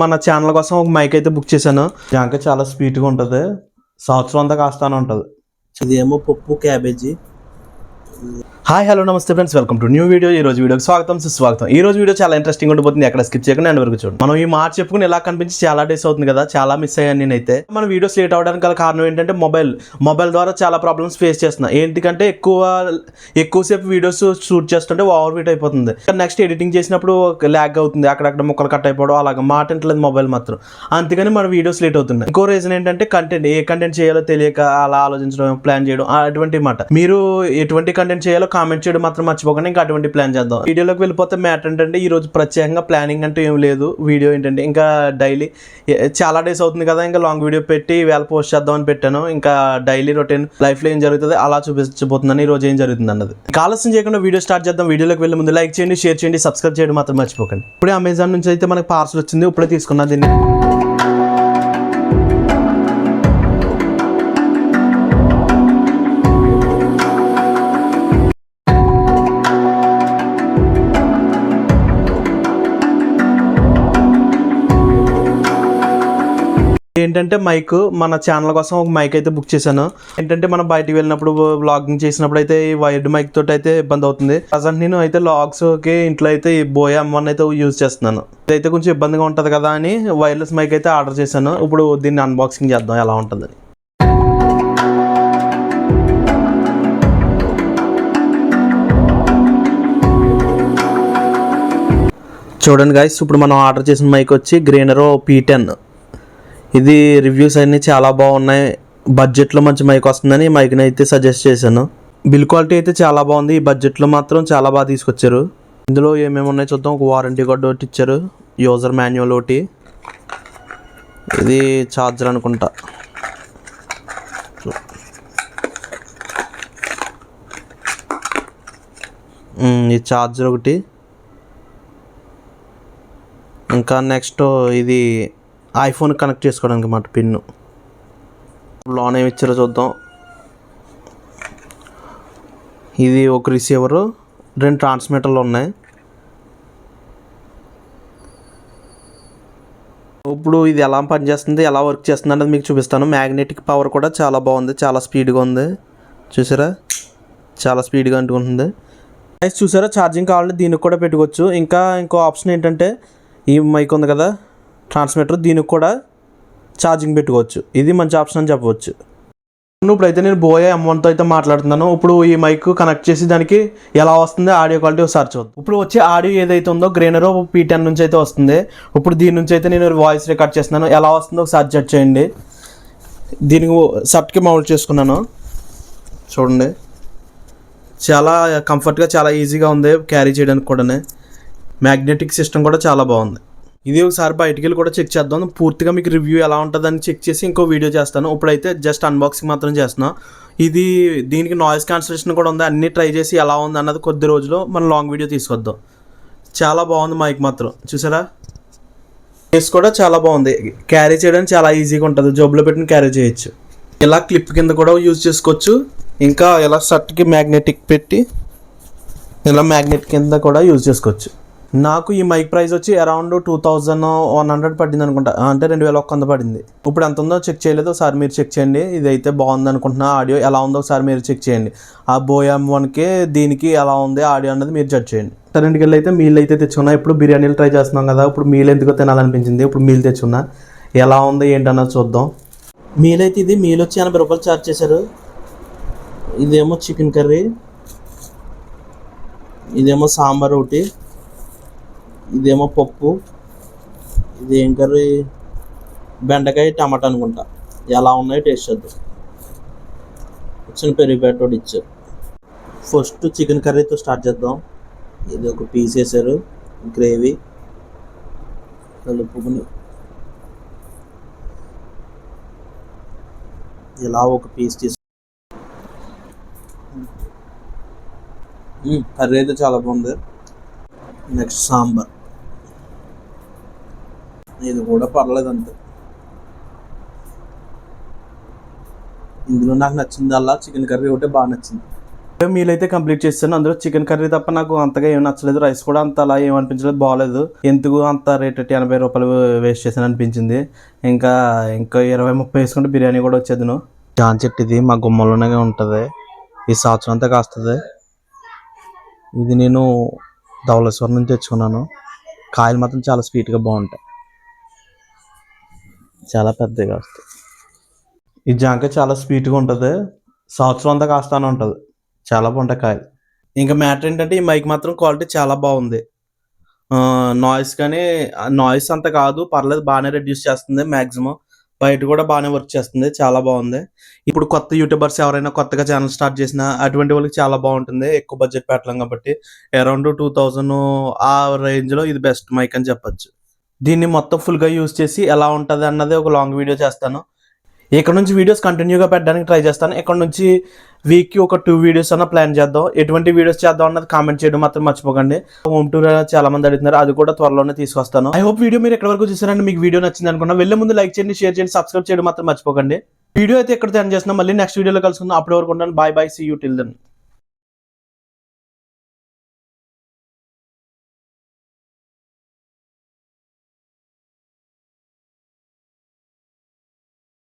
మన ఛానల్ కోసం ఒక మైక్ అయితే బుక్ చేశాను. జాంక చాలా స్వీట్గా ఉంటుంది. సంవత్సరం అంతా కాస్తానే ఉంటుంది. ఇదేమో పప్పు క్యాబేజీ హాయ్ హలో నమస్తే friends. Welcome to new video. ఈ రోజు వీడియోకి స్వాగతం సుస్వాగతం. ఈ రోజు వీడియో చాలా ఇంట్రెస్టింగ్ ఉండిపోతుంది. ఎక్కడ స్కిప్ చేయకుండా నేను వరకు చూడండి. మనం ఈ మార్చ్ చెప్పుకుని ఎలా కనిపించి చాలా డేస్ అవుతుంది కదా చాలా మిస్ అయ్యాను నేనైతే. మన వీడియోస్ లేట్ అవడానికి గల కారణం ఏంటంటే మొబైల్ మొబైల్ ద్వారా చాలా ప్రాబ్లమ్స్ ఫేస్ చేస్తున్నా ఏంటికంటే ఎక్కువ ఎక్కువసేపు వీడియోస్ షూట్ చేస్తుంటే ఓవర్ వీట్ అయిపోతుంది నెక్స్ట్ ఎడిటింగ్ చేసినప్పుడు ల్యాగ్ అవుతుంది. అక్కడక్కడ ముక్కలు కట్ అయిపోవడం అలాగే మాట ఇంటలేదు మొబైల్ మాత్రం. అందుకని మన వీడియోస్ లేట్ అవుతున్నాయి. ఇంకో రీజన్ ఏంటంటే కంటెంట్ ఏ కంటెంట్ చేయాలో తెలియక అలా ఆలోచించడం ప్లాన్ చేయడం ఆ అటువంటి మాట. మీరు ఎటువంటి కంటెంట్ చేయాలో కామెంట్ చేయడం మాత్రం మర్చిపోకండి ఇంకా అటువంటి ప్లాన్ చేద్దాం. వీడియోలోకి వెళ్ళిపోతే మ్యాటర్ ఏంటంటే ఈ రోజు ప్రత్యేకంగా ప్లానింగ్ అంటూ ఏం లేదు. వీడియో ఏంటంటే ఇంకా డైలీ చాలా డేస్ అవుతుంది కదా ఇంకా లాంగ్ వీడియో పెట్టి వేళ పోస్ట్ చేద్దాం అని పెట్టాను. ఇంకా డైలీ రొటీన్ లైఫ్లో ఏం జరుగుతుంది అలా చూపించబోతుందని ఈ రోజు ఏం జరుగుతుంది అన్నది. ఆలస్యం చేయకుండా వీడియో స్టార్ట్ చేద్దాం. వీడియోలోకి వెళ్ళే ముందు లైక్ చేయండి షేర్ చేయండి సబ్స్క్రైబ్ చేయడం మాత్రం మర్చిపోకండి. ఇప్పుడే అమెజాన్ నుంచి అయితే మనకి పార్సల్ వచ్చింది. ఇప్పుడే తీసుకున్నా దీన్ని. ఏంటంటే మైక్ మన ఛానల్ కోసం ఒక మైక్ అయితే బుక్ చేశాను. ఏంటంటే మనం బయటికి వెళ్ళినప్పుడు వ్లాగింగ్ చేసినప్పుడు అయితే ఈ వైర్డ్ మైక్ తోటి అయితే ఇబ్బంది అవుతుంది. ప్రజెంట్ నేను అయితే లాగ్స్కి ఇంట్లో అయితే ఈ బోయ్ అమ్మని అయితే యూజ్ చేస్తున్నాను. ఇదైతే కొంచెం ఇబ్బందిగా ఉంటుంది కదా అని వైర్లెస్ మైక్ అయితే ఆర్డర్ చేశాను. ఇప్పుడు దీన్ని అన్బాక్సింగ్ చేద్దాం ఎలా ఉంటుందని. చూడండి గాయస్ ఇప్పుడు మనం ఆర్డర్ చేసిన మైక్ వచ్చి గ్రీనరో పీ టెన్ ఇది రివ్యూస్ అన్నీ చాలా బాగున్నాయి. బడ్జెట్లో మంచి మైక్ వస్తుందని మైక్ని అయితే సజెస్ట్ చేశాను. బిల్ క్వాలిటీ అయితే చాలా బాగుంది. ఈ బడ్జెట్లో మాత్రం చాలా బాగా తీసుకొచ్చారు. ఇందులో ఏమేమి ఉన్నాయో చూద్దాం. ఒక వారంటీ కార్డు ఒకటి ఇచ్చారు. యూజర్ మాన్యువల్ ఒకటి. ఇది ఛార్జర్ అనుకుంటా. ఈ ఛార్జర్ ఒకటి. ఇంకా నెక్స్ట్ ఇది ఐఫోన్ కనెక్ట్ చేసుకోవడానికి మాట పిన్ను. లోన్ ఏమి ఇచ్చారో చూద్దాం. ఇది ఒక రిసీవరు రెండు ట్రాన్స్మిటర్లు ఉన్నాయి. ఇప్పుడు ఇది ఎలా పనిచేస్తుంది ఎలా వర్క్ చేస్తుంది అనేది మీకు చూపిస్తాను. మ్యాగ్నెటిక్ పవర్ కూడా చాలా బాగుంది చాలా స్పీడ్గా ఉంది. చూసారా? చాలా స్పీడ్గా అంటుకుంటుంది. గైస్ చూసారా? ఛార్జింగ్ కావాలంటే దీనికి కూడా పెట్టుకోవచ్చు. ఇంకా ఇంకో ఆప్షన్ ఏంటంటే ఈ మైక్ ఉంది కదా. ట్రాన్స్మిటర్ దీనికి కూడా ఛార్జింగ్ పెట్టుకోవచ్చు. ఇది మంచి ఆప్షన్ అని చెప్పవచ్చు. ఇప్పుడైతే నేను బోయే ఎం వన్తో అయితే మాట్లాడుతున్నాను. ఇప్పుడు ఈ మైక్ కనెక్ట్ చేసి దానికి ఎలా వస్తుంది ఆడియో క్వాలిటీ ఒకసారి చూద్దాం. ఇప్పుడు వచ్చే ఆడియో ఏదైతే ఉందో గ్రేనరో పీ టెన్ నుంచి అయితే వస్తుంది. ఇప్పుడు దీని నుంచి అయితే నేను వాయిస్ రికార్డ్ చేస్తున్నాను. ఎలా వస్తుందో ఒకసారి జడ్జ్ చేయండి. దీనికి షర్ట్కి మౌల్ట్ చేసుకున్నాను. చూడండి. చాలా కంఫర్ట్గా చాలా ఈజీగా ఉంది క్యారీ చేయడానికి కూడా మ్యాగ్నెటిక్ సిస్టమ్ కూడా చాలా బాగుంది. ఇది ఒకసారి బయటికి వెళ్ళి కూడా చెక్ చేద్దాం. పూర్తిగా మీకు రివ్యూ ఎలా ఉంటుందని చెక్ చేసి ఇంకో వీడియో చేస్తాను. ఇప్పుడైతే జస్ట్ అన్బాక్సింగ్ మాత్రం చేస్తున్నాను ఇది దీనికి నాయిస్ క్యాన్సలేషన్ కూడా ఉంది. అన్నీ ట్రై చేసి ఎలా ఉంది అన్నది కొద్ది రోజులు మనం లాంగ్ వీడియో తీసుకొద్దాం. చాలా బాగుంది మైక్ మాత్రం. చూసారా? కేస్ కూడా చాలా బాగుంది. క్యారీ చేయడానికి చాలా ఈజీగా ఉంటుంది. జోబులో పెట్టిన క్యారీ చేయొచ్చు. ఇలా క్లిప్ కింద కూడా యూజ్ చేసుకోవచ్చు. ఇంకా ఇలా షర్ట్కి మ్యాగ్నెటిక్ పెట్టి ఇలా మ్యాగ్నెట్ కింద కూడా యూజ్ చేసుకోవచ్చు. నాకు ఈ మైక్ ప్రైస్ వచ్చి around two thousand one hundred పడింది అనుకుంటా. అంటే రెండు వేల ఒక్క వంద పడింది. ఇప్పుడు ఎంత ఉందో చెక్ చేయలేదు. ఒకసారి మీరు చెక్ చేయండి. ఇది అయితే బాగుంది అనుకుంటున్నా. ఆడియో ఎలా ఉందో ఒకసారి మీరు చెక్ చేయండి. ఆ బోయామ్ వన్కి దీనికి ఎలా ఉంది ఆడియో అన్నది మీరు జడ్జ్ చేయండి. కరెంట్కి వెళ్ళి అయితే మీల్ అయితే తెచ్చుకున్నా. ఇప్పుడు బిర్యానీలు ట్రై చేస్తున్నాం కదా. ఇప్పుడు మీల్ ఎందుకో తినాలనిపించింది. ఇప్పుడు మీల్ తెచ్చుకున్నా ఎలా ఉంది ఏంటన్నది చూద్దాం. మీల్ అయితే ఇది. మీల్ వచ్చి ఎనభై రూపాయలు ఛార్జ్ చేశారు. ఇదేమో చికెన్ కర్రీ ఇదేమో సాంబార్ ఒకటి ఇదేమో పప్పు ఇదేం కర్రీ? బెండకాయ టమాటా అనుకుంటా. ఎలా ఉన్నాయో టేస్ట్ చేద్దాం. వచ్చిన పెరుగు ప్యాకెట్ ఒకటి ఇచ్చారు. ఫస్ట్ చికెన్ కర్రీతో స్టార్ట్ చేద్దాం. ఇది ఒక పీస్ వేసారు గ్రేవీ కలుపుకుని ఇలా ఒక పీస్ తీసు కర్రీ అయితే చాలా బాగుంది. నెక్స్ట్ సాంబార్. ఇది కూడా పర్లేదు అంతే. ఇందులో నాకు నచ్చిందల్లా చికెన్ కర్రీ ఒకటే బాగా నచ్చింది. మీల్ అయితే కంప్లీట్ చేస్తాను. అందులో చికెన్ కర్రీ తప్ప నాకు అంతగా ఏం నచ్చలేదు. రైస్ కూడా అంత అలా ఏం అనిపించలేదు. బాగాలేదు. ఎందుకు అంత రేట్ ఎనభై రూపాయలు వేస్ట్ చేశాను అనిపించింది. ఇంకా ఇంకా ఇరవై ముప్పై వేసుకుంటే బిర్యానీ కూడా వచ్చేది జాన్ చెట్టు ఇది మా గుమ్మలోనే ఉంటుంది. ఈ సంవత్సరం అంతా కాస్తుంది. ఇది నేను ధవళేశ్వరం నుంచి తెచ్చుకున్నాను. కాయలు మాత్రం చాలా స్వీట్గా బాగుంటాయి. చాలా పెద్దగా వస్తాయి. ఈ జాంకాయ చాలా స్వీట్గా ఉంటుంది. సంవత్సరం అంతా కాస్తానే ఉంటుంది. చాలా బాగుంటాయి కాయలు ఇంకా మ్యాటర్ ఏంటంటే ఈ మైక్ మాత్రం క్వాలిటీ చాలా బాగుంది. నాయిస్ కానీ నాయిస్ అంత కాదు. పర్లేదు బాగానే రెడ్యూస్ చేస్తుంది మ్యాక్సిమం బయట కూడా బాగానే వర్క్ చేస్తుంది. చాలా బాగుంది. ఇప్పుడు కొత్త యూట్యూబర్స్ ఎవరైనా కొత్తగా ఛానల్ స్టార్ట్ చేసినా అటువంటి వాళ్ళకి చాలా బాగుంటుంది. ఎక్కువ బడ్జెట్ పెట్టలేం కాబట్టి అరౌండ్ టూ థౌజండ్ ఆ రేంజ్లో ఇది బెస్ట్ మైక్ అని చెప్పొచ్చు. దీన్ని మొత్తం ఫుల్గా యూజ్ చేసి ఎలా ఉంటుంది అన్నది ఒక లాంగ్ వీడియో చేస్తాను. ఇక్కడ నుంచి వీడియోస్ కంటిన్యూగా పెట్టడానికి ట్రై చేస్తాను. ఇక్కడ నుంచి వీక్కి ఒక టూ వీడియోస్ అన్న ప్లాన్ చేద్దాం. ఎటువంటి వీడియోస్ చేద్దాం అన్నది కామెంట్ చేయడం మాత్రం మర్చిపోకండి. హోమ్ టూర్ చాలా మంది అడుగుతున్నారు. అది కూడా త్వరలోనే తీసుకొస్తాను. ఐ హోప్ వీడియో మీరు ఎక్కడ వరకు చూసారండి మీకు వీడియో నచ్చింది అనుకున్నా వెళ్ళే ముందు లైక్ చేయండి షేర్ చేయండి సబ్స్క్రైబ్ చేయడం మాత్రం మర్చిపోకండి. వీడియో అయితే ఎక్కడ ఎండ్ చేస్తున్నా. మళ్ళీ నెక్స్ట్ వీడియోలో కలుసుకుందాం. అప్పటి వరకు ఉంటాను bye bye see you till then